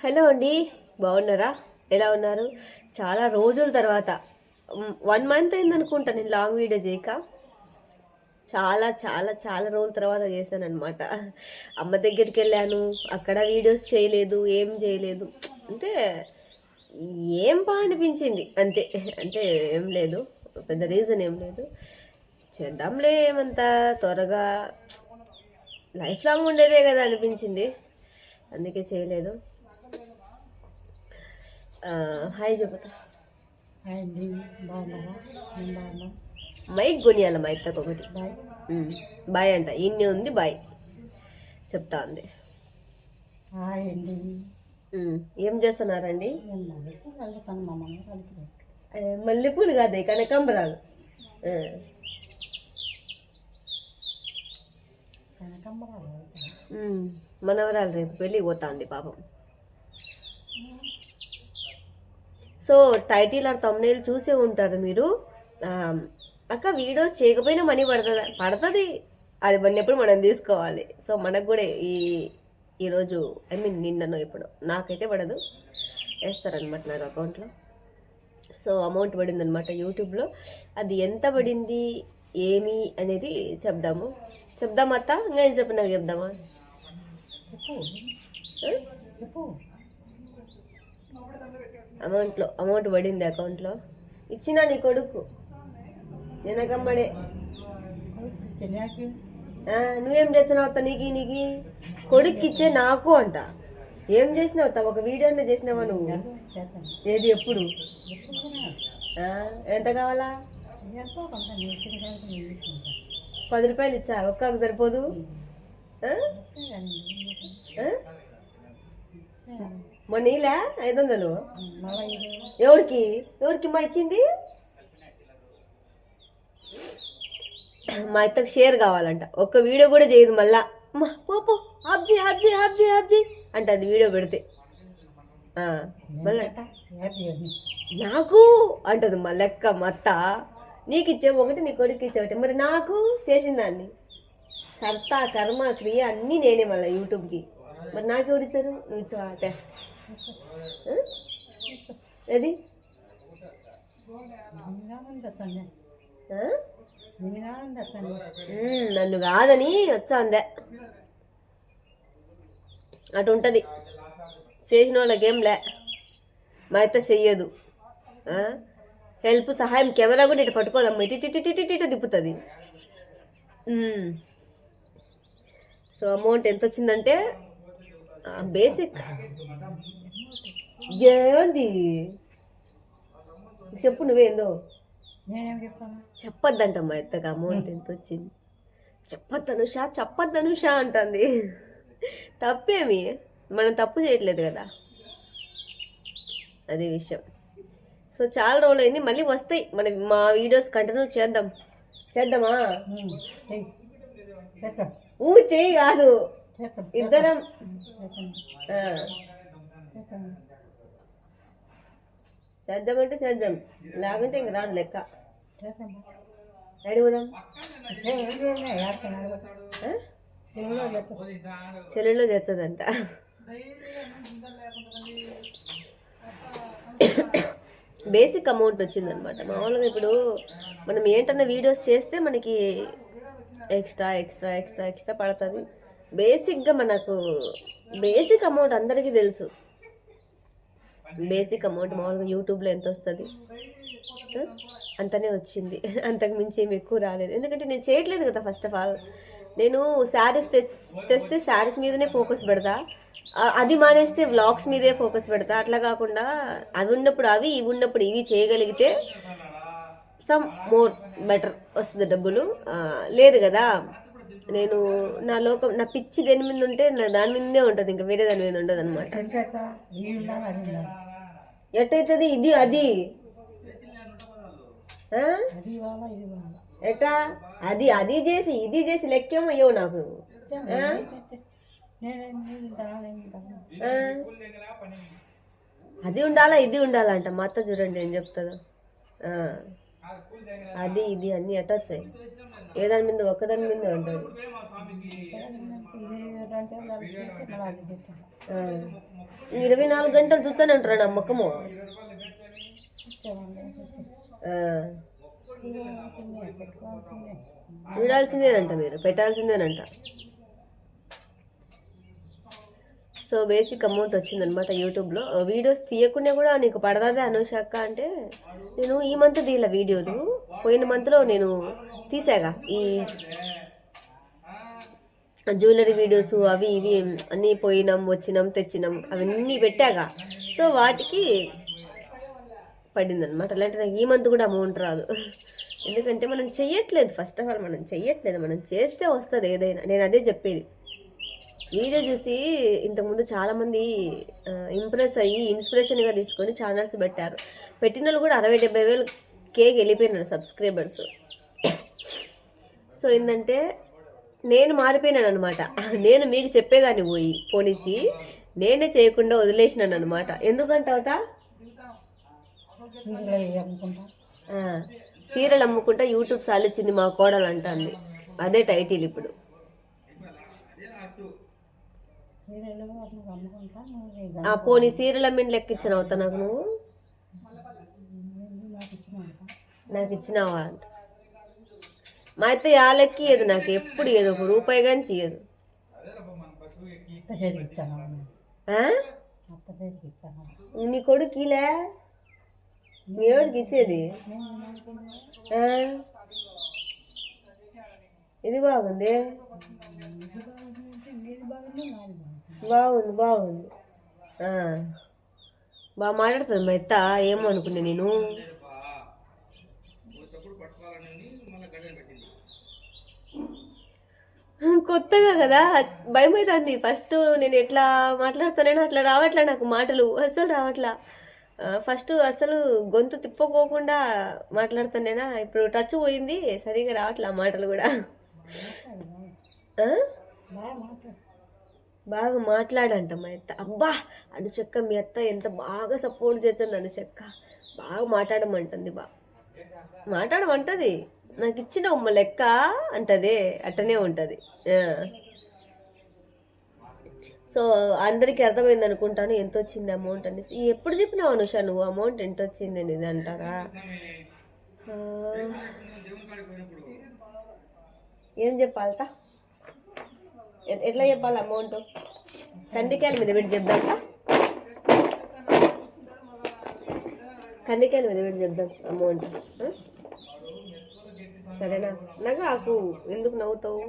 Hello అండి బాగున్నారా? ఎలా ఉన్నారు? చాలా రోజుల తర్వాత వన్ మంత్ అయిందనుకుంటా నేను లాంగ్ వీడియో చేయక. చాలా చాలా చాలా రోజుల తర్వాత చేశాను అనమాట అమ్మ దగ్గరికి వెళ్ళాను అక్కడ వీడియోస్ చేయలేదు ఏం చేయలేదు. అంటే ఏం బాగా అనిపించింది అంతే. అంటే ఏం లేదు పెద్ద రీజన్ ఏం లేదు. చేద్దాంలే ఏమంత త్వరగా. లైఫ్ లాంగ్ ఉండేదే కదా అనిపించింది. అందుకే చేయలేదు. హాయ్ చెబుతా. హాయ్ అండి బాగున్నారా నేను బాగున్నా. మైక్ కొనియాల మైక్ తక్కువ ఒకటి బాయ్. అంట ఇన్ని ఉంది బాయ్. చెప్తా ఉంది హాయ్ అండి. ఏం చేస్తున్నారండి? మల్లెపూలు కాదే కనకాంబరాలు. మనవరాలు రేపు పెళ్ళి పోతా అండి పాపం. సో టైటిల్ ఆర్ తమ్నేల్ చూసే ఉంటారు మీరు. అక్క వీడియోస్ చేయకపోయినా మనీ పడుతుంది? పడుతుంది. అది పడినప్పుడు మనం తీసుకోవాలి. సో మనకు కూడా ఈ ఈరోజు ఐ మీన్ నిన్నను ఇప్పుడు నాకైతే పడదు. వేస్తారనమాట నాకు అకౌంట్లో సో అమౌంట్ పడింది అనమాట యూట్యూబ్లో అది ఎంత పడింది? ఏమి? అనేది చెప్దాము. చెప్దామా అత్త? ఇంకా ఏం చెప్పినా చెప్దామా? అమౌంట్లో అమౌంట్ పడింది అకౌంట్లో. ఇచ్చిన నీ కొడుకు. వెనకంబడే నువ్వేం చేస్తున్నావు అత్త నీకి నీకి? కొడుక్కి ఇచ్చే నాకు అంట. ఏం చేసినావు అత్త? ఒక వీడియోనే చేసినావా నువ్వు? ఏది ఎప్పుడు? ఎంత కావాలా? పది రూపాయలు ఇచ్చా? ఒక్కకు సరిపోదు? మొన్న ఇలా ఐదు వందలు ఎవరికి? ఎవరికి మా ఇచ్చింది? మా అత్తకు షేర్ కావాలంట. ఒక్క వీడియో కూడా చేయదు మళ్ళా. అమ్మా పో పో. ఆఫ్ చేయి ఆఫ్ చేయి ఆఫ్ చేయి వీడియో పెడితే. మళ్ళా. నాకు అంటది మా లెక్క మా అత్త. నీకు ఇచ్చే ఒకటి నీ కొడుకు ఇచ్చే ఒకటి. మరి నాకు చేసిన దాన్ని. కర్త కర్మ క్రియ అన్నీ నేనే మళ్ళీ యూట్యూబ్కి. మరి నాకు ఎవరు ఇచ్చారు నువ్వు ఇచ్చావా? ఏది? నన్ను కాదని వచ్చా అందే అటు ఉంటుంది. చేసిన వాళ్ళకి ఏం లే. మా అయితే చెయ్యదు? హెల్ప్ సహాయం కెమెరా కూడా ఇటు పట్టుకోదమ్మా. ఇటు ఇటు ఇటు ఇటు ఇటు తిప్పుతుంది. సో అమౌంట్ ఎంత వచ్చిందంటే బేసిక్. ఏంది చెప్పు నువ్వేందో నేనేం చెప్తాను చెప్పొద్దంట మా అమౌంట్ ఎంత వచ్చింది చెప్పొద్దు అనుష చెప్పొద్దు అనుష అంటుంది. తప్పేమి? మనం తప్పు చేయట్లేదు కదా. అదే విషయం. సో చాలా రోజులు అయింది మళ్ళీ వస్తాయి. మన మా వీడియోస్ కంటిన్యూ చేద్దాం. చేద్దామా? ఊ చేయి కాదు. ఇద్దరం. చేద్దామంటే చేద్దాం లేకుంటే ఇంక రాదు లెక్క. చేస్తాను అడుగుదాం సెల్లులో తెచ్చదంట బేసిక్ అమౌంట్ వచ్చిందనమాట. మామూలుగా ఇప్పుడు మనం ఏంటన్నా వీడియోస్ చేస్తే మనకి ఎక్స్ట్రా ఎక్స్ట్రా ఎక్స్ట్రా ఎక్స్ట్రా పడుతుంది. బేసిక్గా మనకు బేసిక్ అమౌంట్ అందరికీ తెలుసు. బేసిక్ అమౌంట్ మామూలుగా యూట్యూబ్లో ఎంత వస్తుంది? అంతనే వచ్చింది. అంతకు మించి ఏమి ఎక్కువ రాలేదు. ఎందుకంటే నేను చేయట్లేదు కదా ఫస్ట్ ఆఫ్ ఆల్ నేను శారీస్ తెస్తే శారీస్ మీదనే ఫోకస్ పెడతా. అది మానేస్తే వ్లాగ్స్ మీదే ఫోకస్ పెడతా. అట్లా కాకుండా అవి ఉన్నప్పుడు అవి ఇవి ఉన్నప్పుడు ఇవి చేయగలిగితే సమ్ మోర్ బెటర్ వస్తుంది డబ్బులు. లేదు కదా. నేను నా లోకం నా పిచ్చి దేని మీద ఉంటే నా దాని మీదనే ఉంటుంది ఇంకా వేరే దాని మీద ఉండదు అనమాట ఎట్టయితుంది? ఇది అది. ఎట్టా? అది అది చేసి ఇది చేసి లెక్కేమో అయ్యో నాకు? అది ఉండాలా ఇది ఉండాలా అంట. మా అత్త చూడండి ఏం చెప్తుందో. అది ఇది అన్నీ ఎట్ట వచ్చాయి ఏ దాని మీద ఒక్కదాని మీద ఉంటుంది ఇరవై నాలుగు గంటలు చూస్తూనే ఉంటారు నమ్మకము ముఖము? చూడాల్సిందేనంట మీరు పెట్టాల్సిందేనంట. సో బేసిక్ అమౌంట్ వచ్చిందనమాట యూట్యూబ్లో. వీడియోస్ తీయకుండా కూడా నీకు పడదాదే అనుషాక అంటే? నేను ఈ మంత్ తీయలే వీడియోలు. పోయిన మంత్లో నేను తీసాగా ఈ జ్యువెలరీ వీడియోస్ అవి ఇవి అన్నీ పోయినాం వచ్చినాం తెచ్చినాం అవన్నీ పెట్టాగా. సో వాటికి పడిందనమాట అలాంటి నాకు ఈ మంత్ కూడా అమౌంట్ రాదు. ఎందుకంటే మనం చెయ్యట్లేదు. ఫస్ట్ ఆఫ్ ఆల్ మనం చెయ్యట్లేదు. మనం చేస్తే వస్తుంది ఏదైనా. నేను అదే చెప్పేది. వీడియో చూసి ఇంతకుముందు చాలామంది ఇంప్రెస్ అయ్యి ఇన్స్పిరేషన్గా తీసుకొని ఛానల్స్ పెట్టారు. పెట్టిన వాళ్ళు కూడా అరవై డెబ్బై వేలు కేక్ వెళ్ళిపోయినారు సబ్స్క్రైబర్స్ సో ఏంటంటే నేను మారిపోయినాను అనమాట నేను మీకు చెప్పేదాన్ని పోయి పోనిచ్చి నేనే చేయకుండా వదిలేసినాను అనమాట ఎందుకంటావుతా చీరలు అమ్ముకుంటా యూట్యూబ్ సాలిచ్చింది మా కోడలు అంటుంది. అదే టైటిల్ ఇప్పుడు. ఆ పోనీ సీరియల్ అమ్మిన లెక్క ఇచ్చిన అవుతా నాకు నువ్వు? నాకు నాకు ఇచ్చినావా అంట మా అయితే ఆ లెక్క ఇయ్యదు నాకు ఎప్పుడు ఇయ్యదు ఒక రూపాయి కానీ ఇస్తాను. నీ కొడుకులే? మీ ఎవరికి ఇచ్చేది? ఇది బాగుంది. బాగుంది బాగుంది. బాగా మాట్లాడుతుంది మా ఎత్త ఏమో అనుకున్నా నేను. కొత్తగా కదా భయం అవుతుంది ఫస్ట్ నేను ఎట్లా మాట్లాడుతానో అట్లా రావట్లే నాకు మాటలు. అస్సలు రావట్లా. ఫస్ట్ అసలు గొంతు తిప్పుకోకుండా మాట్లాడుతానేనా? ఇప్పుడు టచ్ పోయింది సరిగా రావట్లే ఆ మాటలు కూడా? బాగా మాట్లాడు. బాగా మాట్లాడంట మా అత్త. అబ్బా అనుచక్క మీ అత్త ఎంత బాగా సపోర్ట్ చేస్తుంది అనుచక్క. బాగా మాట్లాడమంటుంది బా. మాట్లాడమంటది. నాకు ఇచ్చిన ఉమ్మ లెక్క అంటది అట్టనే ఉంటుంది. సో అందరికీ అర్థమైంది అనుకుంటాను ఎంత వచ్చింది అమౌంట్ అనేసి ఎప్పుడు చెప్పినావు అనుష నువ్వు? అమౌంట్ ఎంత వచ్చింది అనేది అంటారా? ఏం చెప్పాలట ఎట్లా చెప్పాలి అమౌంట్ కందికాయల మీద పెట్టి చెప్దాంట కందికాయల మీద పెట్టి చెప్దాం అమౌంట్ సరేనా? నగా ఆకు ఎందుకు నవ్వుతావు?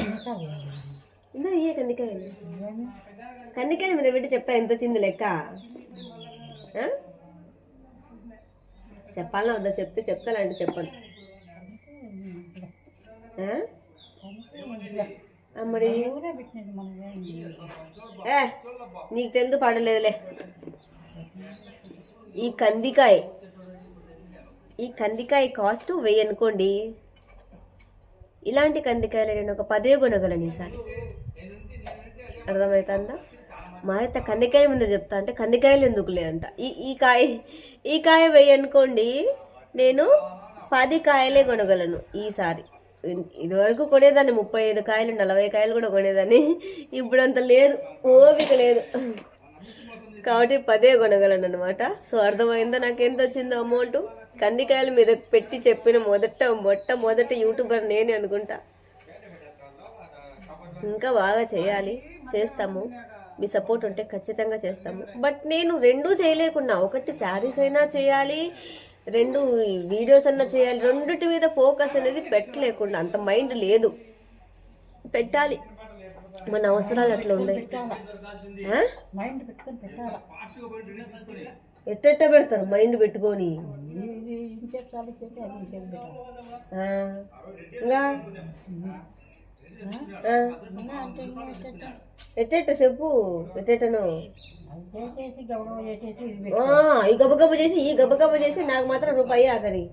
ఇంకా ఇందా ఇయ్యే కందికాయలు. కందికాయల మీద పెట్టి చెప్తా ఎంత వచ్చింది లెక్క? ఆ? చెప్పాలా వద్దా? చెప్తే చెప్తాలంటే చెప్పను. మరి? ఏ నీకు తెలుదు పడలేదులే. ఈ కందికాయ ఈ కందికాయ కాస్ట్ వెయ్యి అనుకోండి. ఇలాంటి కందికాయలు నేను ఒక పదే కొనగలను ఈసారి. అర్థమవుతుందా మా అయితే కందికాయ ముందు చెప్తా అంటే కందికాయలు ఎందుకులే అంట. ఈ ఈ కాయ ఈ కాయ వెయ్యి అనుకోండి నేను పది కాయలే కొనగలను ఈసారి. ఇదివరకు కొనేదాన్ని ముప్పై ఐదు కాయలు నలభై కాయలు కూడా కొనేదాన్ని. ఇప్పుడు అంత లేదు ఓపిక లేదు. కాబట్టి పదే కొనగలను అనమాట సో అర్థమైందా నాకు ఎంత వచ్చిందో అమౌంట్ కందికాయల మీద పెట్టి చెప్పిన మొదట మొట్టమొదటి యూట్యూబర్ నేనే అనుకుంటా. ఇంకా బాగా చేయాలి. చేస్తాము. మీ సపోర్ట్ ఉంటే ఖచ్చితంగా చేస్తాము. బట్ నేను రెండూ చేయలేకున్నా. ఒకటి శారీస్ అయినా చేయాలి. రెండు వీడియోస్ అన్నా చేయాలి. రెండిటి మీద ఫోకస్ అనేది పెట్టలేకుండా. అంత మైండ్ లేదు. పెట్టాలి. మన అవసరాలు అట్లా ఉన్నాయి. ఆ? ఎట్టెట్ట పెడతారు? మైండ్ పెట్టుకొని. ఇంకా? ఎట్టెట్ట? చెప్పు? ఎట్టెట్టను? ఈ గబ గబ చేసి ఈ గబ గబ చేసి నాకు మాత్రం రూపాయి ఆఖరి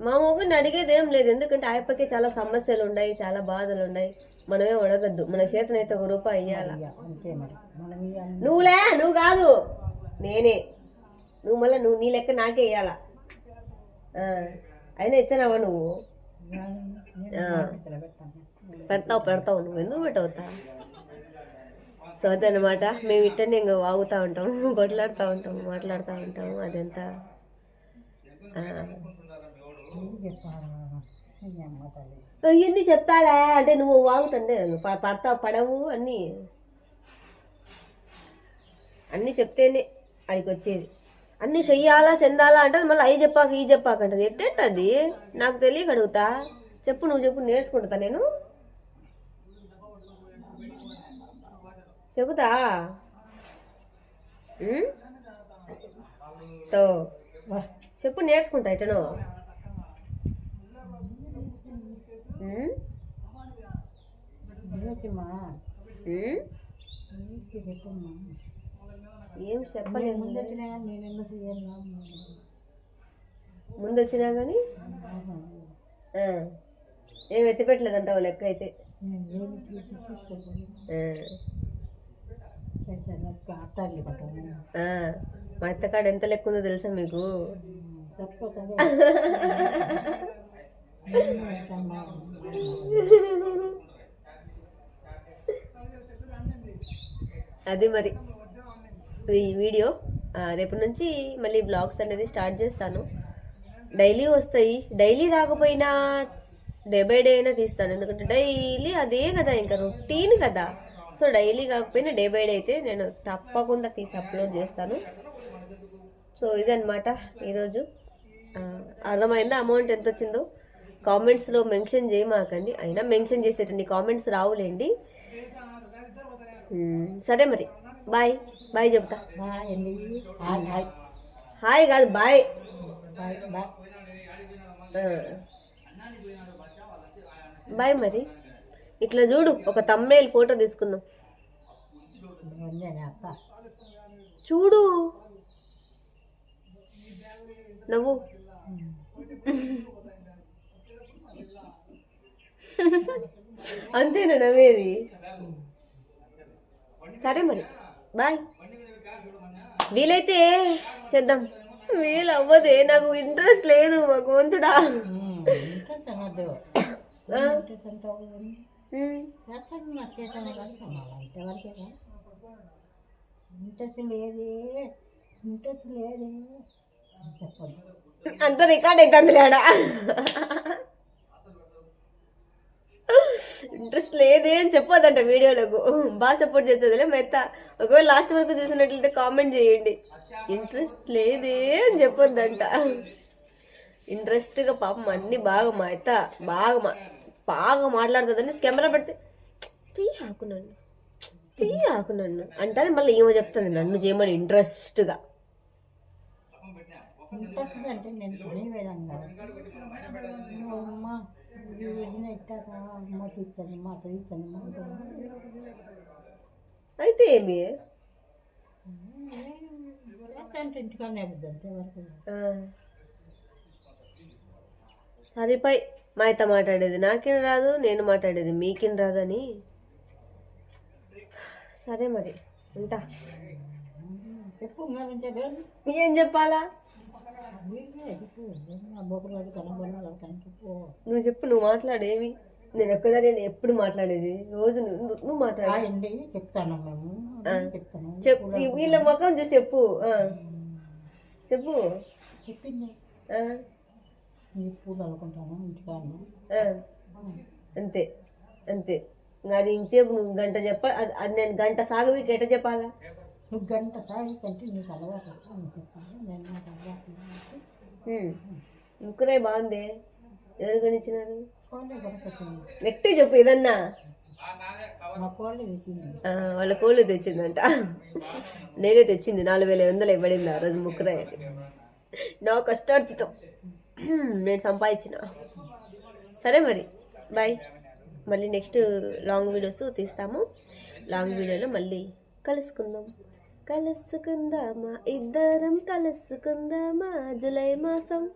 మీ మొగ్గుని అడిగేది ఏం లేదు. ఎందుకంటే ఆయప్పకి చాలా సమస్యలు ఉన్నాయి చాలా బాధలు ఉన్నాయి. మనమే అడగద్దు మన చేతనైతే ఒక రూపాయి ఇవ్వాలా నువ్వులే నువ్వు కాదు. నేనే. నువ్వు మళ్ళీ నువ్వు నీ లెక్క నాకే ఇవ్వాలా ఆ, అయినా ఇచ్చానావా నువ్వు? పెడతావు పెడతావు నువ్వు. ఎందుకు పెట్టవుతా సో అదనమాట మేము ఇట్టనే ఇంకా వాగుతూ ఉంటాం కొట్లాడుతూ ఉంటాం మాట్లాడుతూ ఉంటాం అదంతా. అవన్నీ చెప్తాడా అంటే నువ్వు వాగుతుండే పడతావు పడవు అన్నీ. అన్నీ చెప్తేనే అడికి వచ్చేది అన్నీ చెయ్యాలా చెందాలా అంటే మళ్ళీ అవి చెప్పాక ఈ చెప్పాక అంటది. ఎట్టేటది? నాకు తెలియక అడుగుతా. చెప్పు నువ్వు చెప్పు నేర్చుకుంటా నేను. చెబుతా? తో. చెప్పు నేర్చుకుంటా ఎటనో ఏం నేను చెప్పలేదు ముందు వచ్చినా కానీ ఏం ఎత్తిపెట్టలేదంటావు లెక్క అయితే మా అత్తకాడ ఎంత లెక్క ఉందో తెలుసా మీకు అది మరి. ఈ వీడియో రేపు రేపటి నుంచి మళ్ళీ బ్లాగ్స్ అనేది స్టార్ట్ చేస్తాను. డైలీ వస్తాయి. డైలీ రాకపోయినా డే బై డే అయినా తీస్తాను. ఎందుకంటే డైలీ అదే కదా ఇంకా రొటీన్ కదా. సో డైలీ కాకపోయినా డే బై డే అయితే నేను తప్పకుండా తీసి అప్లోడ్ చేస్తాను. సో ఇదన్నమాట ఈరోజు. అర్థమైందా? అమౌంట్ ఎంత వచ్చిందో కామెంట్స్లో మెన్షన్ చేయమాకండి. అయినా మెన్షన్ చేసేటండి కామెంట్స్ రావులేండి. సరే మరి. బాయ్ బాయ్ చెప్తా. హాయ్ హాయ్ హాయ్ కాదు బాయ్ బాయ్ మరి. ఇట్లా చూడు ఒక తమ్మేలు ఫోటో తీసుకుందాం. చూడు. నవ్వు. అంతేనా నవ్వేది? సరే మరి బాయ్. వీలైతే చేద్దాం. వీలు అవ్వదే నాకు ఇంట్రెస్ట్ లేదు ఇంట్రెస్ట్ ఇంట్రెస్ట్ అని చెప్పండి అంత రికార్డ్ అవుతుంది లేడా ఇంట్రెస్ట్ లేదే అని చెప్పొద్దంట వీడియోలకు. బాగా సపోర్ట్ చేసేదిలే మెత్త. ఒకవేళ లాస్ట్ వరకు చూసినట్లయితే కామెంట్ చేయండి. ఇంట్రెస్ట్ లేదే అని చెప్పొద్దంట. ఇంట్రెస్ట్గా పాపం అన్ని బాగా మా అత్త బాగా మా బాగా మాట్లాడుతుందని కెమెరా పెడితే తీ ఆకు నన్ను. తీ ఆకు నన్ను. అంటే మళ్ళీ ఏమో చెప్తుంది నన్ను చేయమని ఇంట్రెస్ట్గా. అంటే నేను అయితే ఏమి. సరిపోయి మా అయితే మాట్లాడేది నాకేం రాదు నేను మాట్లాడేది మీకేం రాదని. సరే మరి ఉంటా. ఏం చెప్పాలా? నువ్వు చెప్పు నువ్వు మాట్లాడేవి? నేను ఒక్కదాని నేను ఎప్పుడు మాట్లాడేది? రోజు నువ్వు నువ్వు మాట్లాడు. అండి చెప్తాను చెప్పు వీళ్ళ ముఖం చూసి చెప్పు. చెప్పు. అంతే అంతే. అది ఇంచేపు నువ్వు గంట చెప్ప అది- నేను గంట సాగవి ఎట్ట చెప్పాలా? నువ్వు గంట నీకు అలవాటు అని చెప్పాను నేను నాకు అలవాటు. ముక్కురాయి బాగుంది? ఎవరు కొనిచ్చినారు? నెక్స్ట్ చెప్పు ఏదన్నా. వాళ్ళ కోళ్ళు తెచ్చిందంట. నేనే తెచ్చింది. నాలుగు వేల ఐదు వందలు ఇవ్వడింది ఆ రోజు ముక్కురాయి అది నా కష్టార్జితం. నేను సంపాదించిన. సరే మరి. బాయ్. మళ్ళీ నెక్స్ట్ లాంగ్ వీడియోస్ తీస్తాము. లాంగ్ వీడియోలో మళ్ళీ కలుసుకుందాం. కలుసుకుందామా? ఇద్దరం కలుసుకుందామా? జులై మాసం